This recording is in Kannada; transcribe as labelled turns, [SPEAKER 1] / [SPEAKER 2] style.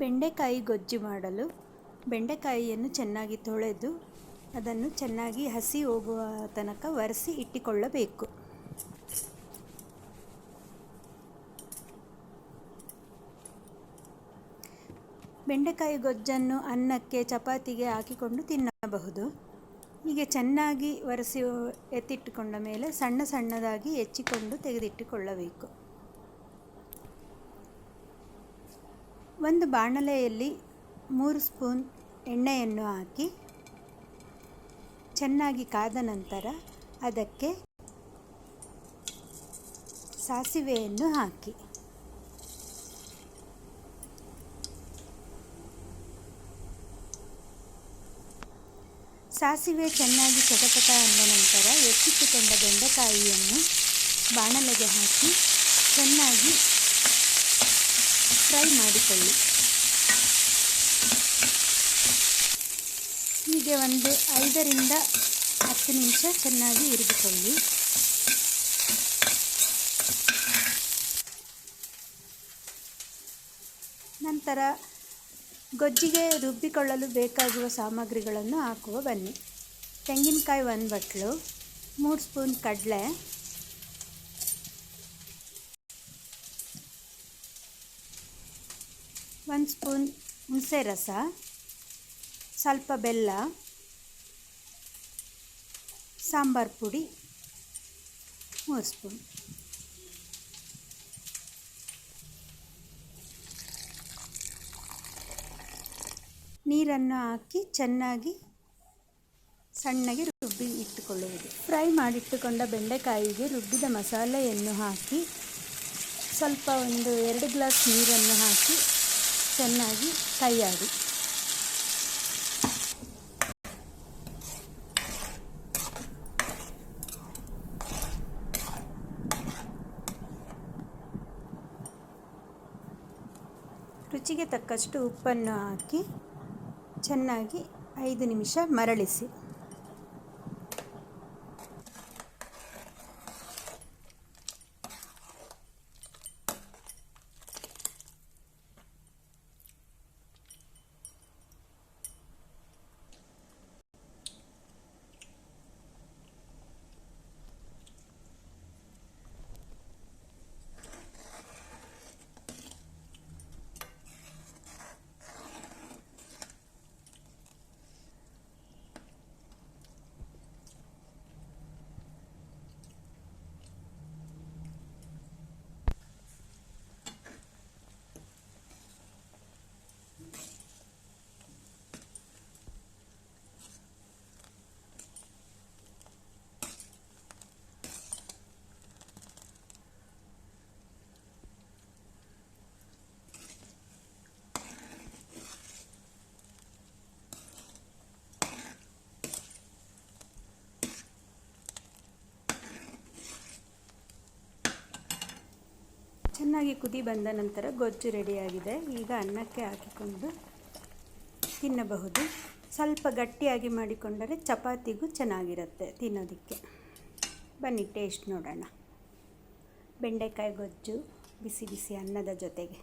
[SPEAKER 1] ಬೆಂಡೆಕಾಯಿ ಗೊಜ್ಜು ಮಾಡಲು ಬೆಂಡೆಕಾಯಿಯನ್ನು ಚೆನ್ನಾಗಿ ತೊಳೆದು ಅದನ್ನು ಚೆನ್ನಾಗಿ ಹಸಿ ಹೋಗುವ ತನಕ ಒರೆಸಿ ಇಟ್ಟುಕೊಳ್ಳಬೇಕು. ಬೆಂಡೆಕಾಯಿ ಗೊಜ್ಜನ್ನು ಅನ್ನಕ್ಕೆ ಚಪಾತಿಗೆ ಹಾಕಿಕೊಂಡು ತಿನ್ನಬಹುದು. ಹೀಗೆ ಚೆನ್ನಾಗಿ ಒರೆಸಿ ಎತ್ತಿಟ್ಟುಕೊಂಡ ಮೇಲೆ ಸಣ್ಣ ಸಣ್ಣದಾಗಿ ಹೆಚ್ಚಿಕೊಂಡು ತೆಗೆದಿಟ್ಟುಕೊಳ್ಳಬೇಕು. ಒಂದು ಬಾಣಲೆಯಲ್ಲಿ ಮೂರು ಸ್ಪೂನ್ ಎಣ್ಣೆಯನ್ನು ಹಾಕಿ ಚೆನ್ನಾಗಿ ಕಾದ ನಂತರ ಅದಕ್ಕೆ ಸಾಸಿವೆಯನ್ನು ಹಾಕಿ. ಸಾಸಿವೆ ಚೆನ್ನಾಗಿ ಚಟಪಟ ಅಂದ ನಂತರ ಎತ್ತಿಟ್ಟುಕೊಂಡ ಬೆಂಡೆಕಾಯಿಯನ್ನು ಬಾಣಲೆಗೆ ಹಾಕಿ ಚೆನ್ನಾಗಿ ಫ್ರೈ ಮಾಡಿಕೊಳ್ಳಿ. ಹೀಗೆ ಒಂದು ಐದರಿಂದ ಹತ್ತು ನಿಮಿಷ ಚೆನ್ನಾಗಿ ಇರಿದುಕೊಳ್ಳಿ ನಂತರ ಗೊಜ್ಜಿಗೆ ರುಬ್ಬಿಕೊಳ್ಳಲು ಬೇಕಾಗುವ ಸಾಮಗ್ರಿಗಳನ್ನು ಹಾಕುವ ಬನ್ನಿ. ತೆಂಗಿನಕಾಯಿ ಒಂದು ಬಟ್ಲು, ಮೂರು ಸ್ಪೂನ್ ಕಡಲೆ ಒಂದು ಸ್ಪೂನ್ ಹುಣಸೆ ರಸ, ಸ್ವಲ್ಪ ಬೆಲ್ಲ, ಸಾಂಬಾರು ಪುಡಿ, ಮೂರು ಸ್ಪೂನ್. ನೀರನ್ನು ಹಾಕಿ ಚೆನ್ನಾಗಿ ಸಣ್ಣಗೆ ರುಬ್ಬಿ ಇಟ್ಟುಕೊಳ್ಳುವುದು. ಫ್ರೈ ಮಾಡಿಟ್ಟುಕೊಂಡ ಬೆಂಡೆಕಾಯಿಗೆ ರುಬ್ಬಿದ ಮಸಾಲೆಯನ್ನು ಹಾಕಿ ಸ್ವಲ್ಪ ಒಂದು ಎರಡು ಗ್ಲಾಸ್ ನೀರನ್ನು ಹಾಕಿ ಚೆನ್ನಾಗಿ ಕೈಯಾಡಿ ರುಚಿಗೆ ತಕ್ಕಷ್ಟು ಉಪ್ಪನ್ನು ಹಾಕಿ ಚೆನ್ನಾಗಿ ಐದು ನಿಮಿಷ ಮರಳಿಸಿ. ಚೆನ್ನಾಗಿ ಕುದಿ ಬಂದ ನಂತರ ಗೊಜ್ಜು ರೆಡಿಯಾಗಿದೆ. ಈಗ ಅನ್ನಕ್ಕೆ ಹಾಕಿಕೊಂಡು ತಿನ್ನಬಹುದು. ಸ್ವಲ್ಪ ಗಟ್ಟಿಯಾಗಿ ಮಾಡಿಕೊಂಡರೆ ಚಪಾತಿಗೂ ಚೆನ್ನಾಗಿರುತ್ತೆ ತಿನ್ನೋದಕ್ಕೆ. ಬನ್ನಿ, ಟೇಸ್ಟ್ ನೋಡೋಣ. ಬೆಂಡೆಕಾಯಿ ಗೊಜ್ಜು, ಬಿಸಿ ಬಿಸಿ ಅನ್ನದ ಜೊತೆಗೆ.